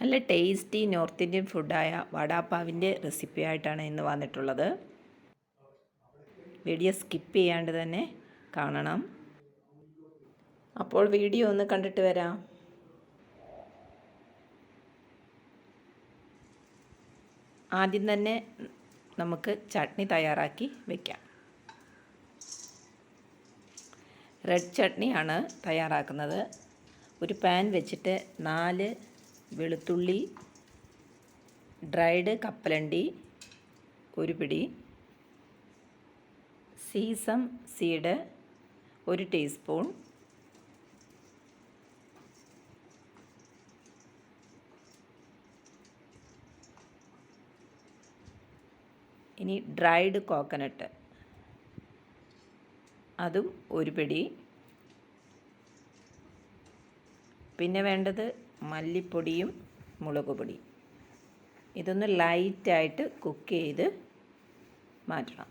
നല്ല tasty north Indian ഫുഡായ വടാപ്പാവിന്റെ റെസിപ്പി ആയിട്ടാണ് ഇന്ന് വന്നിട്ടുള്ളത്. വീഡിയോ സ്കിപ്പ് ചെയ്യാണ്ട് തന്നെ കാണണം. അപ്പോൾ വീഡിയോ ഒന്ന് കണ്ടിട്ട് വരാം. ആദ്യം തന്നെ നമുക്ക് ചട്നി തയ്യാറാക്കി വയ്ക്കാം റെഡ് ചട്നിയാണ് തയ്യാറാക്കുന്നത്. ഒരു പാൻ വെച്ചിട്ട് നാല് വെളുത്തുള്ളി ഡ്രൈഡ് കപ്പലണ്ടി ഒരു പിടി സീസം സീഡ് ഒരു ടീസ്പൂൺ ഇനി ഡ്രൈഡ് കോക്കനട്ട് അതും ഒരു പിടി. പിന്നെ വേണ്ടത് മല്ലിപ്പൊടിയും മുളക് പൊടി. ഇതൊന്ന് ലൈറ്റായിട്ട് കുക്ക് ചെയ്ത് മാറ്റണം.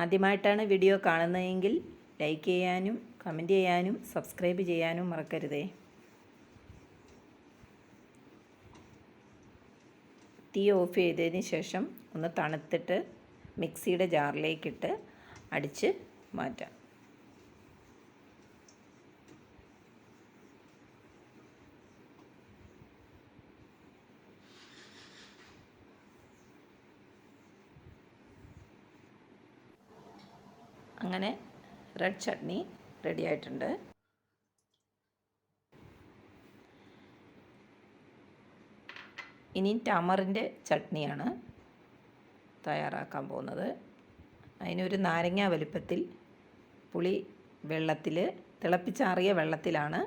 ആദ്യമായിട്ടാണ് വീഡിയോ കാണുന്നതെങ്കിൽ ലൈക്ക് ചെയ്യാനും കമന്റ് ചെയ്യാനും സബ്സ്ക്രൈബ് ചെയ്യാനും മറക്കരുതേ. തീ ഓഫ് ചെയ്തതിന് ശേഷം ഒന്ന് തണുത്തിട്ട് മിക്സിയുടെ ജാറിലേക്കിട്ട് അടിച്ച് മാറ്റാം. അങ്ങനെ റെഡ് ചട്നി റെഡി ആയിട്ടുണ്ട്. ഇനി ടമറിന്റെ ചട്നിയാണ് തയ്യാറാക്കാൻ പോകുന്നത്. അതിനൊരു നാരങ്ങ വലുപ്പത്തിൽ പുളി വെള്ളത്തിൽ തിളപ്പിച്ചാറിയ വെള്ളത്തിലാണ്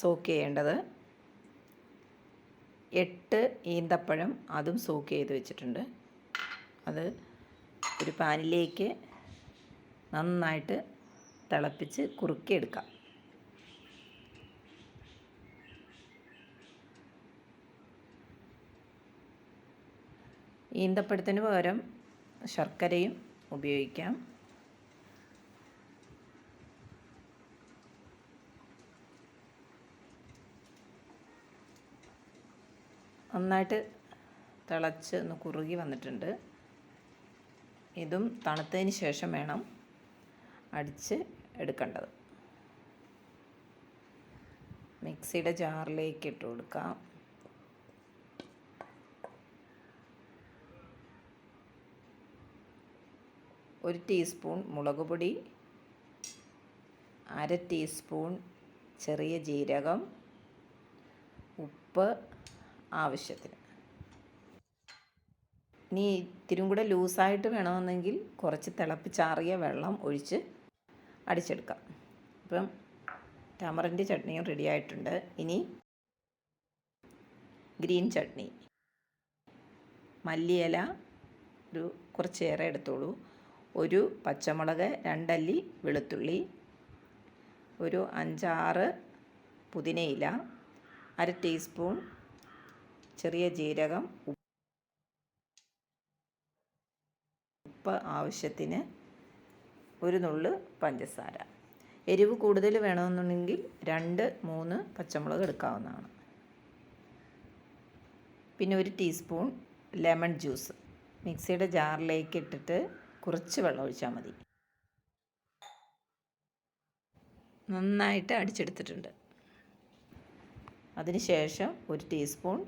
സോക്ക് ചെയ്യേണ്ടത്. എട്ട് ഈന്തപ്പഴം അതും സോക്ക് ചെയ്ത് വെച്ചിട്ടുണ്ട്. അത് ഒരു പാനിലേക്ക് നന്നായിട്ട് തിളപ്പിച്ച് കുറുക്കിയെടുക്കാം. ഈന്തപ്പഴത്തിന് പകരം ശർക്കരയും ഉപയോഗിക്കാം. നന്നായിട്ട് തിളച്ച് ഒന്ന് കുറുകി വന്നിട്ടുണ്ട്. ഇതും തണുത്തതിന് ശേഷം വേണം അടിച്ച് എടുക്കേണ്ടത്. മിക്സിയുടെ ജാറിലേക്ക് ഇട്ട് കൊടുക്കാം. ഒരു ടീസ്പൂൺ മുളക് പൊടി അര ടീസ്പൂൺ ചെറിയ ജീരകം ഉപ്പ് ആവശ്യത്തിന്. ഇനി ഇത്തിരിയും കൂടെ ലൂസായിട്ട് വേണമെന്നെങ്കിൽ കുറച്ച് തിളപ്പിച്ചാറിയ വെള്ളം ഒഴിച്ച് അടിച്ചെടുക്കാം. അപ്പം ടമറിന്റെ ചട്നിയും റെഡി ആയിട്ടുണ്ട്. ഇനി ഗ്രീൻ ചട്നി. മല്ലിയില ഒരു കുറച്ചേറെ എടുത്തോളൂ. ഒരു പച്ചമുളക് രണ്ടല്ലി വെളുത്തുള്ളി ഒരു അഞ്ചാറ് പുതിനയില അര ടീസ്പൂൺ ചെറിയ ജീരകം ഉപ്പ് ആവശ്യത്തിന് ഒരു നുള്ള് പഞ്ചസാര. എരിവ് കൂടുതൽ വേണമെന്നുണ്ടെങ്കിൽ രണ്ട് മൂന്ന് പച്ചമുളക് എടുക്കാവുന്നതാണ്. പിന്നെ ഒരു ടീസ്പൂൺ ലെമൺ ജ്യൂസ്. മിക്സിയുടെ ജാറിലേക്ക് ഇട്ടിട്ട് കുറച്ച് വെള്ളം ഒഴിച്ചാൽ മതി. നന്നായിട്ട് അടിച്ചെടുത്തിട്ടുണ്ട്. അതിനുശേഷം ഒരു ടീസ്പൂൺ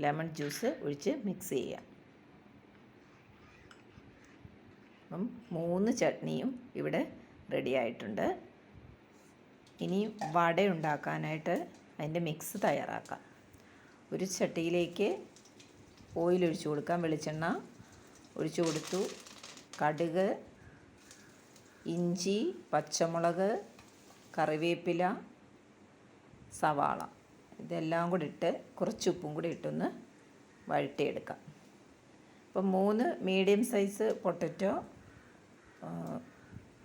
ലെമൺ ജ്യൂസ് ഒഴിച്ച് മിക്സ് ചെയ്യാം അപ്പം മൂന്ന് ചട്നിയും ഇവിടെ റെഡി ആയിട്ടുണ്ട്. ഇനി വട ഉണ്ടാക്കാനായിട്ട് അതിന്റെ മിക്സ് തയ്യാറാക്കാം. ഒരു ചട്ടിയിലേക്ക് ഓയിൽ ഒഴിച്ചു കൊടുക്കാം. വെളിച്ചെണ്ണ ഒഴിച്ചു കൊടുത്തു. കടുക് ഇഞ്ചി പച്ചമുളക് കറിവേപ്പില സവാള ഇതെല്ലാം കൂടി ഇട്ട് കുറച്ച് ഉപ്പും കൂടി ഇട്ടൊന്ന് വഴട്ടിയെടുക്കാം അപ്പം മൂന്ന് മീഡിയം സൈസ് പൊട്ടറ്റോ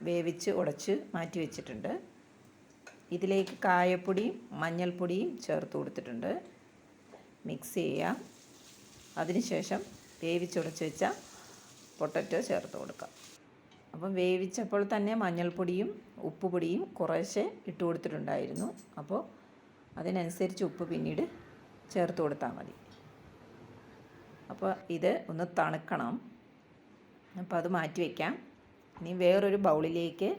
വേവിച്ച് ഉടച്ച് മാറ്റി വെച്ചിട്ടുണ്ട്. ഇതിലേക്ക് കായപ്പൊടിയും മഞ്ഞൾപ്പൊടിയും ചേർത്ത് കൊടുത്തിട്ടുണ്ട്. മിക്സ് ചെയ്യാം. അതിനുശേഷം വേവിച്ചുടച്ച് വെച്ച പൊട്ടറ്റോ ചേർത്ത് കൊടുക്കാം. അപ്പം വേവിച്ചപ്പോൾ തന്നെ മഞ്ഞൾപ്പൊടിയും ഉപ്പുപൊടിയും കുറേശ്ശെ ഇട്ട് കൊടുത്തിട്ടുണ്ടായിരുന്നു. അപ്പോൾ അതിനനുസരിച്ച് ഉപ്പ് പിന്നീട് ചേർത്ത് കൊടുത്താൽ മതി. അപ്പോൾ ഇത് ഒന്ന് തണുക്കണം. അപ്പോൾ അത് മാറ്റി വയ്ക്കാം ഇനി വേറൊരു ബൗളിലേക്ക്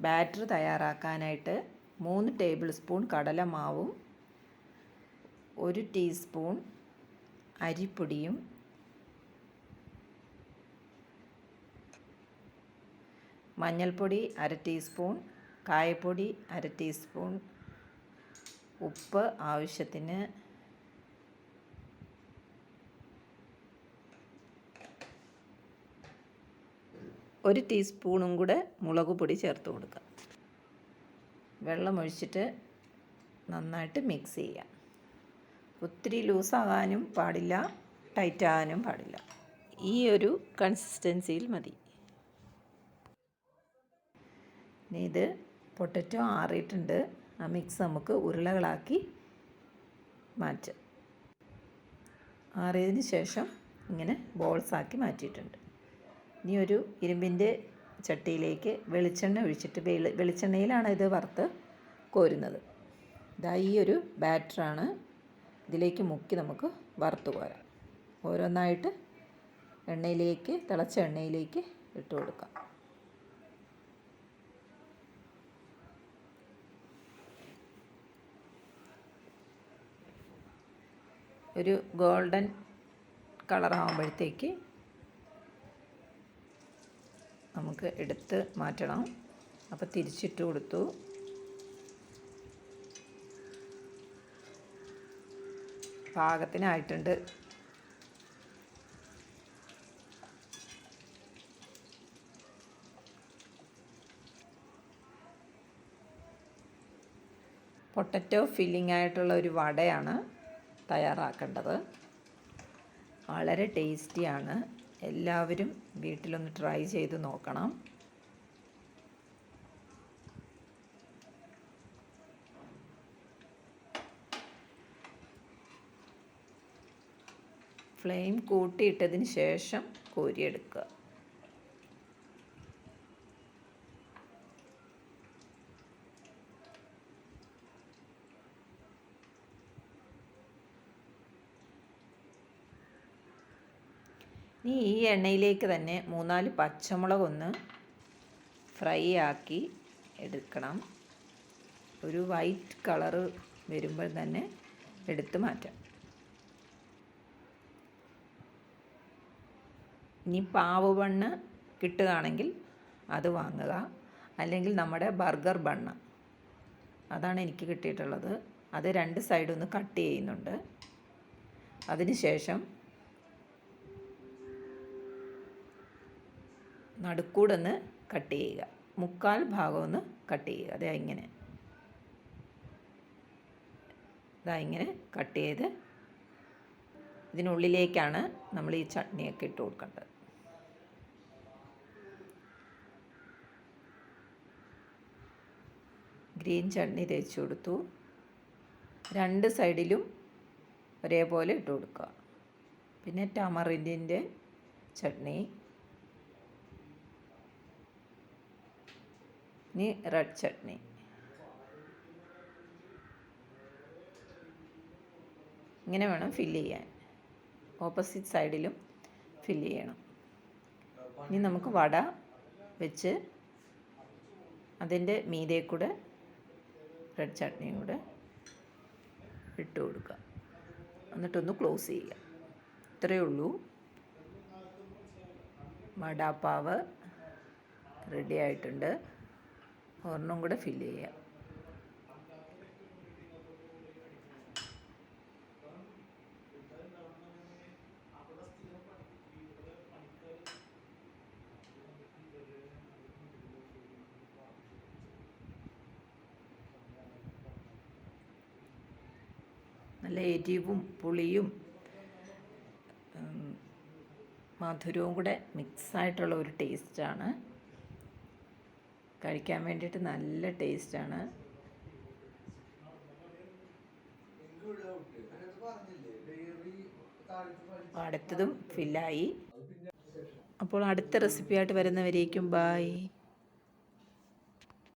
ബാറ്റർ തയ്യാറാക്കാനായിട്ട് മൂന്ന് ടേബിൾ സ്പൂൺ കടലമാവും ഒരു ടീസ്പൂൺ അരിപ്പൊടിയും മഞ്ഞൾപ്പൊടി അര ടീസ്പൂൺ കായപ്പൊടി അര ടീസ്പൂൺ ഉപ്പ് ആവശ്യത്തിന് ഒരു ടീസ്പൂണും കൂടെ മുളക് പൊടി ചേർത്ത് കൊടുക്കുക. വെള്ളമൊഴിച്ചിട്ട് നന്നായിട്ട് മിക്സ് ചെയ്യാം. ഒത്തിരി ലൂസാകാനും പാടില്ല ടൈറ്റ് ആകാനും പാടില്ല. ഈ ഒരു കൺസിസ്റ്റൻസിയിൽ മതി. ഇത് പൊട്ടറ്റോ ആറിയിട്ടുണ്ട്. ആ മിക്സ് നമുക്ക് ഉരുളകളാക്കി മാറ്റാം. ആറിയതിന് ശേഷം ഇങ്ങനെ ബോൾസാക്കി മാറ്റിയിട്ടുണ്ട്. ഇനി ഒരു ഇരുമ്പിന്റെ ചട്ടിയിലേക്ക് വെളിച്ചെണ്ണ ഒഴിച്ചിട്ട് വെളി വെളിച്ചെണ്ണയിലാണ് ഇത് വറുത്ത് കോരുന്നത്. ഇതാ ഈ ഒരു ബാറ്ററാണ്. ഇതിലേക്ക് മുക്കി നമുക്ക് വറുത്ത് കോരാം. ഓരോന്നായിട്ട് എണ്ണയിലേക്ക് തിളച്ച എണ്ണയിലേക്ക് ഇട്ട് കൊടുക്കാം. ഒരു ഗോൾഡൻ കളറാകുമ്പോഴത്തേക്ക് നമുക്ക് എടുത്ത് മാറ്റണം. അപ്പോൾ തിരിച്ചിട്ട് കൊടുത്തു. പാകത്തിനായിട്ടുണ്ട്. പൊട്ടറ്റോ ഫില്ലിംഗ് ആയിട്ടുള്ള ഒരു വടയാണ് തയ്യാറാക്കേണ്ടത്. വളരെ ടേസ്റ്റിയാണ്. എല്ലാവരും വീട്ടിലൊന്ന് ട്രൈ ചെയ്ത് നോക്കണം. ഫ്ലെയിം കൂട്ടിയിട്ടതിന് ശേഷം കോരിയെടുക്കുക. ഇനി ഈ എണ്ണയിലേക്ക് തന്നെ മൂന്നാൽ പച്ചമുളക് ഒന്ന് ഫ്രൈ ആക്കി എടുക്കണം. ഒരു വൈറ്റ് കളറ് വരുമ്പോൾ തന്നെ എടുത്ത് മാറ്റാം. ഇനി പാവ് ബണ്ണ് കിട്ടുകയാണെങ്കിൽ അത് വാങ്ങുക. അല്ലെങ്കിൽ നമ്മുടെ ബർഗർ ബണ്ണ്. അതാണ് എനിക്ക് കിട്ടിയിട്ടുള്ളത്. അത് രണ്ട് സൈഡൊന്ന് കട്ട് ചെയ്യുന്നുണ്ട്. അതിന് നടുക്കൂടൊന്ന് കട്ട് ചെയ്യുക. മുക്കാൽ ഭാഗം ഒന്ന് കട്ട് ചെയ്യുക. അതാ ഇങ്ങനെ. ഇതാ ഇങ്ങനെ കട്ട് ചെയ്ത് ഇതിനുള്ളിലേക്കാണ് നമ്മൾ ഈ ചട്നിയൊക്കെ ഇട്ട് കൊടുക്കേണ്ടത്. ഗ്രീൻ ചട്നി തേച്ച് കൊടുത്തു. രണ്ട് സൈഡിലും ഒരേപോലെ ഇട്ട് കൊടുക്കുക. പിന്നെ ടമറിന്റെ ചട്നി. ഇനി റെഡ് ചട്നി. ഇങ്ങനെ വേണം ഫില്ല് ചെയ്യാൻ. ഓപ്പോസിറ്റ് സൈഡിലും ഫില്ല് ചെയ്യണം. ഇനി നമുക്ക് വട വെച്ച് അതിന്റെ മീതെ കൂടെ റെഡ് ചട്നിയും കൂടെ ഇട്ട് കൊടുക്കുക. എന്നിട്ടൊന്ന് ക്ലോസ് ചെയ്യുക. ഇത്രയേ ഉള്ളൂ. വടാപ്പാവ് റെഡി ആയിട്ടുണ്ട്. ഒരെണ്ണം കൂടെ ഫില്ല് ചെയ്യാം. നല്ല എരിവും പുളിയും മധുരവും കൂടെ മിക്സായിട്ടുള്ള ഒരു ടേസ്റ്റാണ് കഴിക്കാൻ വേണ്ടിയിട്ട് നല്ല ടേസ്റ്റാണ്. അടുത്തതും ഫില്ലായി അപ്പോൾ അടുത്ത റെസിപ്പിയായിട്ട് വരുന്നവരേക്കും ബായ്